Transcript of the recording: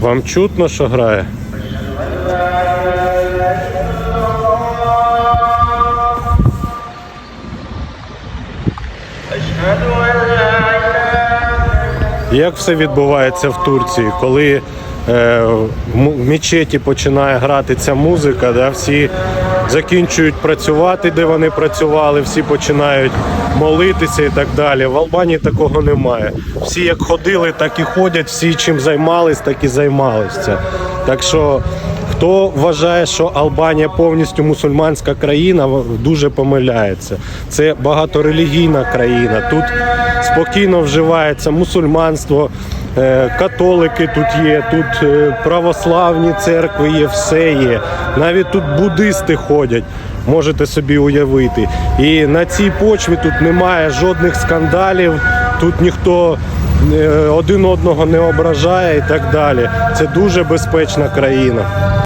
Вам чутно, що грає? Як все відбувається в Турції, коли е, в мечеті починає грати ця музика, да, всі закінчують працювати, де вони працювали, всі починають молитися і так далі. В Албанії такого немає. Всі як ходили, так і ходять, всі чим займались, так і займалися. Так що Хто вважає, що Албанія повністю мусульманська країна, дуже помиляється. Це багаторелігійна країна. Тут спокійно вживається мусульманство, католики тут є, тут е, православні церкви є, все є. Навіть тут буддисти ходять. Можете собі уявити. І на цій почві тут немає жодних скандалів, тут ніхто е, один одного не ображає і так далі. Це дуже безпечна країна.